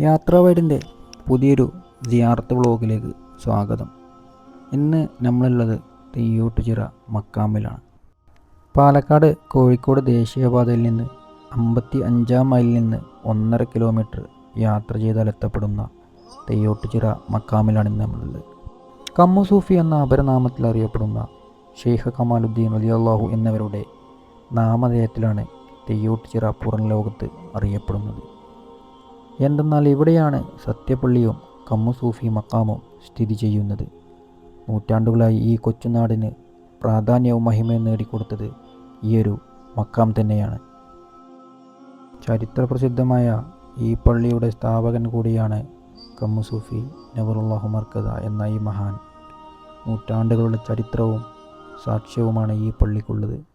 യാത്രാവൈഡിന്റെ പുതിയൊരു ജിയാർത്ത് വ്ളോഗിലേക്ക് സ്വാഗതം. ഇന്ന് നമ്മളുള്ളത് തെയ്യോട്ടുചിറ മക്കാമിലാണ്. പാലക്കാട് കോഴിക്കോട് ദേശീയപാതയിൽ നിന്ന് അമ്പത്തി അഞ്ചാം മൈലിൽ നിന്ന് ഒന്നര കിലോമീറ്റർ യാത്ര ചെയ്താൽ എത്തപ്പെടുന്ന തെയ്യോട്ടുചിറ മക്കാമിലാണ് ഇന്ന് നമ്മളുള്ളത്. കമ്മു സൂഫി എന്ന അപരനാമത്തിൽ അറിയപ്പെടുന്ന ഷെയ്ഖ് കമാലുദ്ദീൻ അലി അള്ളാഹു എന്നിവരുടെ നാമധേയത്തിലാണ് തെയ്യോട്ടുചിറ പുറം ലോകത്ത് അറിയപ്പെടുന്നത്. എന്തെന്നാൽ ഇവിടെയാണ് സത്യപ്പള്ളിയും കമ്മു സൂഫി മക്കാമും സ്ഥിതി ചെയ്യുന്നത്. നൂറ്റാണ്ടുകളായി ഈ കൊച്ചുനാടിന് പ്രാധാന്യവും മഹിമയും നേടിക്കൊടുത്തത് ഈയൊരു മക്കാം തന്നെയാണ്. ചരിത്രപ്രസിദ്ധമായ ഈ പള്ളിയുടെ സ്ഥാപകൻ കൂടിയാണ് കമ്മു സൂഫി മർക്കദ എന്ന ഈ മഹാൻ. നൂറ്റാണ്ടുകളുടെ ചരിത്രവും സാക്ഷ്യവുമാണ് ഈ പള്ളിക്കുള്ളത്.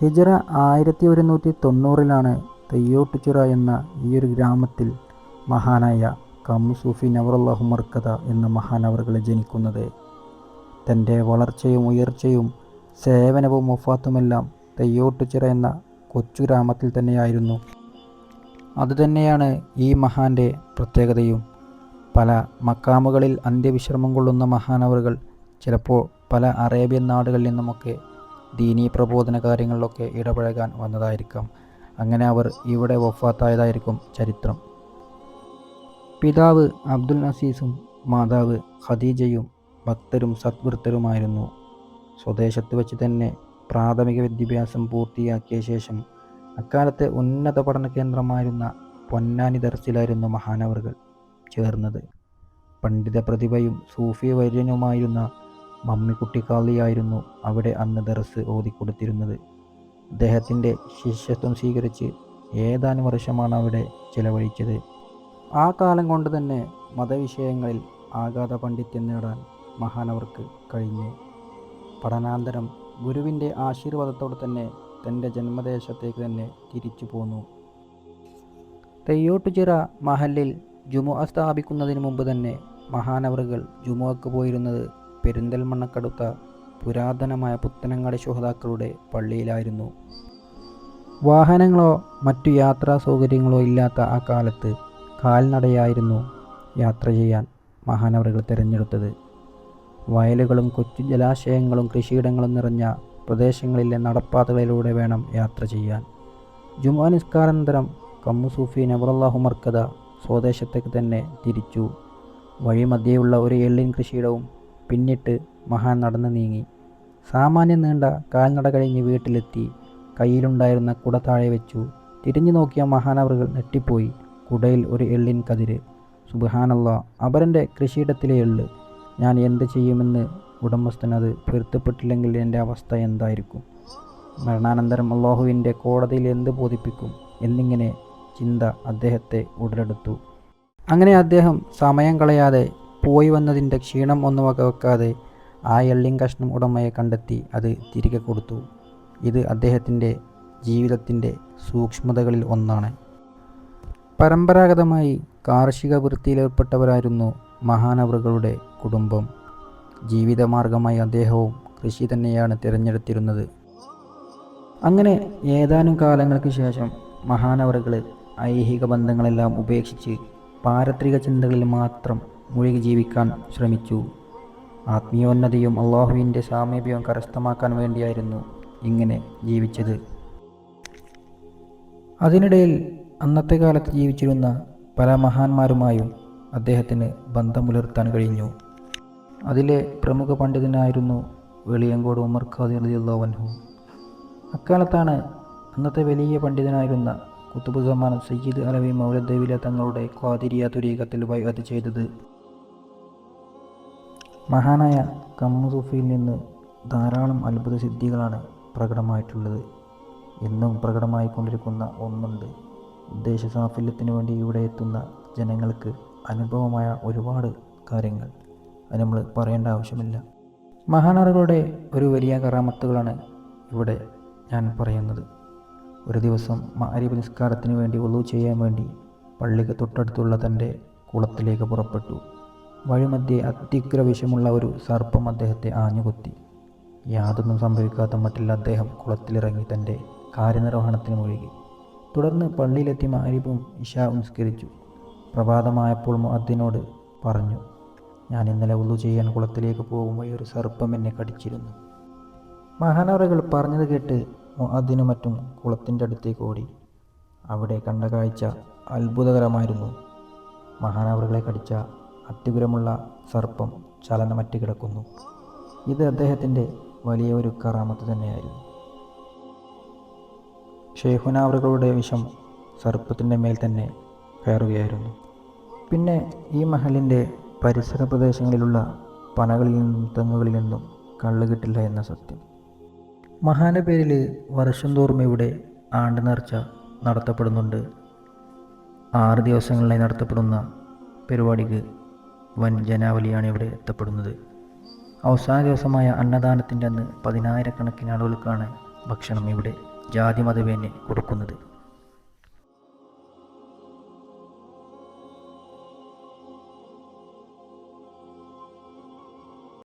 ഹിജറ ആയിരത്തി ഒരുന്നൂറ്റി തൊണ്ണൂറിലാണ് തെയ്യോട്ടുചിറ എന്ന ഈയൊരു ഗ്രാമത്തിൽ മഹാനായ കമ്മു സൂഫി നവറുല്ലാഹു മർക്കത എന്ന മഹാനവറുകൾ ജനിക്കുന്നത്. തന്റെ വളർച്ചയും ഉയർച്ചയും സേവനവും മുഫാത്തുമെല്ലാം തെയ്യോട്ടുചിറ എന്ന കൊച്ചു ഗ്രാമത്തിൽ തന്നെയായിരുന്നു. അതുതന്നെയാണ് ഈ മഹാന്റെ പ്രത്യേകതയും. പല മക്കാമുകളിൽ അന്ത്യവിശ്രമം കൊള്ളുന്ന മഹാനവറുകൾ ചിലപ്പോൾ പല അറേബ്യൻ നാടുകളിൽ നിന്നുമൊക്കെ ദീനീ പ്രബോധന കാര്യങ്ങളിലൊക്കെ ഇടപഴകാൻ വന്നതായിരിക്കാം. അങ്ങനെ അവർ ഇവിടെ വഫാത്തായതായിരിക്കും ചരിത്രം. പിതാവ് അബ്ദുൽ നസീസും മാതാവ് ഖദീജയും ഭക്തരും സദ്വൃത്തരുമായിരുന്നു. സ്വദേശത്ത് വെച്ച് തന്നെ പ്രാഥമിക വിദ്യാഭ്യാസം പൂർത്തിയാക്കിയ ശേഷം അക്കാലത്തെ ഉന്നത പഠന കേന്ദ്രമായിരുന്ന പൊന്നാനി ദർസിലായിരുന്നു മഹാനവറുകൾ ചേർന്നത്. പണ്ഡിത പ്രതിഭയും സൂഫി വര്യനുമായിരുന്ന മമ്മിക്കുട്ടി കാളിയായിരുന്നു അവിടെ അന്ന് ദർസ് ഓതിക്കൊടുത്തിരുന്നത്. അദ്ദേഹത്തിന്റെ ശിഷ്യത്വം സ്വീകരിച്ച് ഏതാനും വർഷമാണ് അവിടെ ചിലവഴിച്ചത്. ആ കാലം കൊണ്ട് തന്നെ മതവിഷയങ്ങളിൽ ആഘാത പണ്ഡിത്യം നേടാൻ മഹാനവർക്ക് കഴിഞ്ഞു. പഠനാന്തരം ഗുരുവിന്റെ ആശീർവാദത്തോടെ തന്നെ തന്റെ ജന്മദേശത്തേക്ക് തന്നെ തിരിച്ചു പോന്നു. തെയ്യോട്ടുചിറ മഹലിൽ ജുമുഅ സ്ഥാപിക്കുന്നതിന് മുമ്പ് തന്നെ മഹാനവറുകൾ ജുമുഅക്ക് പോയിരുന്നത് പെരിന്തൽമണ്ണക്കടുത്ത പുരാതനമായ പുത്തനങ്ങാടി ശുഹതാക്കളുടെ പള്ളിയിലായിരുന്നു. വാഹനങ്ങളോ മറ്റു യാത്രാ സൗകര്യങ്ങളോ ഇല്ലാത്ത ആ കാലത്ത് കാൽനടയായിരുന്നു യാത്ര ചെയ്യാൻ മഹാനവറുകൾ തിരഞ്ഞെടുത്തത്. വയലുകളും കൊച്ചു ജലാശയങ്ങളും കൃഷിയിടങ്ങളും നിറഞ്ഞ പ്രദേശങ്ങളിലെ നടപ്പാതകളിലൂടെ വേണം യാത്ര ചെയ്യാൻ. ജുമാ നിസ്കാരാനന്തരം കമ്മു സൂഫി നവറല്ലാഹു മർക്കദ സ്വദേശത്തേക്ക് തന്നെ തിരിച്ചു. വഴിമധ്യേയുള്ള ഒരു എള്ളിൻ കൃഷിയിടവും പിന്നിട്ട് മഹാൻ നടന്നു നീങ്ങി. സാമാന്യം നീണ്ട കാൽനട കഴിഞ്ഞ് വീട്ടിലെത്തി. കയ്യിലുണ്ടായിരുന്ന കുട താഴെ വെച്ചു. തിരിഞ്ഞു നോക്കിയ മഹാനവറുകൾ നെട്ടിപ്പോയി കുടയിൽ ഒരു എള്ളിൻ കതിര്. സുബഹാനല്ല അവരന്റെ കൃഷിയിടത്തിലെ എള്ള്. ഞാൻ എന്ത് ചെയ്യുമെന്ന് ഉടമസ്ഥനത് പൊരുത്തപ്പെട്ടില്ലെങ്കിൽ എന്റെ അവസ്ഥ എന്തായിരിക്കും? മരണാനന്തരം അള്ളാഹുവിന്റെ കോടതിയിൽ എന്ത് ബോധിപ്പിക്കും എന്നിങ്ങനെ ചിന്ത അദ്ദേഹത്തെ ഉടലെടുത്തു. അങ്ങനെ അദ്ദേഹം സമയം കളയാതെ പോയി വന്നതിന്റെ ക്ഷീണം ഒന്നും വകവെക്കാതെ ആ എള്ളിൻ കഷ്ണം ഉടമയെ കണ്ടെത്തി അത് തിരികെ കൊടുത്തു. ഇത് അദ്ദേഹത്തിന്റെ ജീവിതത്തിന്റെ സൂക്ഷ്മതകളിൽ ഒന്നാണ്. പരമ്പരാഗതമായി കാർഷിക വൃത്തിയിലേർപ്പെട്ടവരായിരുന്നു മഹാനവറുകളുടെ കുടുംബം. ജീവിതമാർഗമായി അദ്ദേഹവും കൃഷി തന്നെയാണ് തിരഞ്ഞെടുത്തിരുന്നത്. അങ്ങനെ ഏതാനും കാലങ്ങൾക്ക് ശേഷം മഹാനവറുകൾ ഐഹിക ബന്ധങ്ങളെല്ലാം ഉപേക്ഷിച്ച് പാരത്രിക ചിന്തകളിൽ മാത്രം മുഴുകി ജീവിക്കാൻ ശ്രമിച്ചു. ആത്മീയോന്നതിയും അള്ളാഹുവിന്റെ സാമീപ്യവും കരസ്ഥമാക്കാൻ വേണ്ടിയായിരുന്നു ഇങ്ങനെ ജീവിച്ചത്. അതിനിടയിൽ അന്നത്തെ കാലത്ത് ജീവിച്ചിരുന്ന പല മഹാന്മാരുമായും അദ്ദേഹത്തിന് ബന്ധം പുലർത്താൻ കഴിഞ്ഞു. അതിലെ പ്രമുഖ പണ്ഡിതനായിരുന്നു വെളിയങ്കോട് ഉമർ ഖാദി റളിയല്ലാഹു അക്കാലത്താണ് അന്നത്തെ വലിയ പണ്ഡിതനായിരുന്ന കുത്തുബുസമാൻ സയ്യിദ് അലവി മൗലദ്ദവില തങ്ങളുടെ ഖാദിരിയ തുരീകത്തിൽ ബൈഅത്ത് ചെയ്തത്. മഹാനായ കമ്മു സൂഫിയിൽ നിന്ന് ധാരാളം അത്ഭുത സിദ്ധികളാണ് പ്രകടമായിട്ടുള്ളത്. എന്നും പ്രകടമായിക്കൊണ്ടിരിക്കുന്ന ഒന്നുണ്ട്. ഉദ്ദേശ സാഫല്യത്തിന് വേണ്ടി ഇവിടെ എത്തുന്ന ജനങ്ങൾക്ക് അനുഭവമായ ഒരുപാട് കാര്യങ്ങൾ. അത് നമ്മൾ പറയേണ്ട ആവശ്യമില്ല. മഹാനറുകളുടെ ഒരു വലിയ കറാമത്തുകളാണ് ഇവിടെ ഞാൻ പറയുന്നത്. ഒരു ദിവസം മാരിബ് നിസ്കാരത്തിന് വേണ്ടി ഒളു ചെയ്യാൻ വേണ്ടി പള്ളിക്ക് തൊട്ടടുത്തുള്ള തന്റെ കുളത്തിലേക്ക് പുറപ്പെട്ടു. വഴിമധ്യേ അത്യുഗ്ര വിഷമുള്ള ഒരു സർപ്പം അദ്ദേഹത്തെ ആഞ്ഞുകുത്തി. യാതൊന്നും സംഭവിക്കാത്ത മട്ടിൽ അദ്ദേഹം കുളത്തിലിറങ്ങി തന്റെ കാര്യനിർവഹണത്തിന് മുഴുകി. തുടർന്ന് പള്ളിയിലെത്തി മാരിബും ഇഷ നിസ്കരിച്ചു. പ്രഭാതമായപ്പോൾ മുഅദ്ദിനോട് പറഞ്ഞു ഞാൻ ഇന്നലെ ഉള്ളു ചെയ്യാൻ കുളത്തിലേക്ക് പോകുമ്പോൾ ഒരു സർപ്പം എന്നെ കടിച്ചിരുന്നു. മഹാനവറുകൾ പറഞ്ഞത് കേട്ട് മുഅദ്ദിനും മറ്റും കുളത്തിന്റെ അടുത്തേക്ക് ഓടി. അവിടെ കണ്ട കാഴ്ച അത്ഭുതകരമായിരുന്നു. മഹാനവറുകളെ കടിച്ച അത്യുഗ്രമുള്ള സർപ്പം ചലനമറ്റ് കിടക്കുന്നു. ഇത് അദ്ദേഹത്തിന്റെ വലിയ ഒരു കറാമത്ത് തന്നെയായിരുന്നു. ഷെയ്ഹുനാവറുകളുടെ വിഷം സർപ്പത്തിന്റെ മേൽ തന്നെ കയറുകയായിരുന്നു. പിന്നെ ഈ മഹലിന്റെ പരിസര പ്രദേശങ്ങളിലുള്ള പനകളിൽ നിന്നും തെങ്ങുകളിൽ നിന്നും കള്ള് കിട്ടില്ല എന്ന സത്യം. മഹാന്റെ പേരിൽ വർഷം തോറും ഇവിടെ ആണ്ട് നേർച്ച നടത്തപ്പെടുന്നുണ്ട്. ആറ് ദിവസങ്ങളിലായി നടത്തപ്പെടുന്ന പരിപാടിക്ക് വൻ ജനാവലിയാണ് ഇവിടെ എത്തപ്പെടുന്നത്. അവസാന ദിവസമായ അന്നദാനത്തിന്റെ അന്ന് പതിനായിരക്കണക്കിന് ആളുകൾക്കാണ് ഭക്ഷണം ഇവിടെ ജാതി മതവേനെ കൊടുക്കുന്നത്.